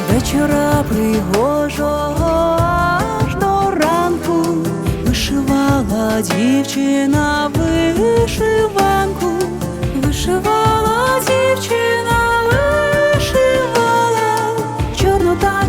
вечора пригожого аж до ранку вишивала дівчина вишиванку, вишивала дівчина, вишивала, чорну та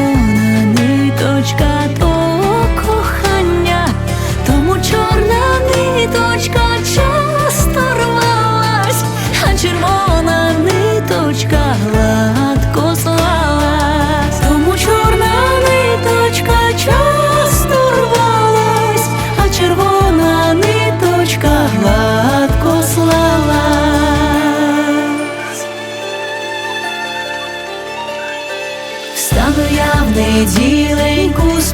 Встану я в неділеньку з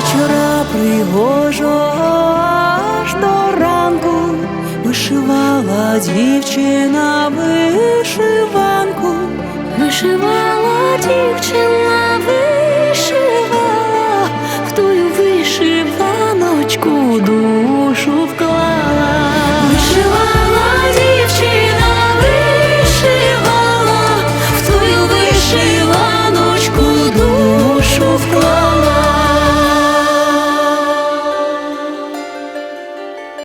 вечора пригожо аж до ранку вишивала дівчина вишивала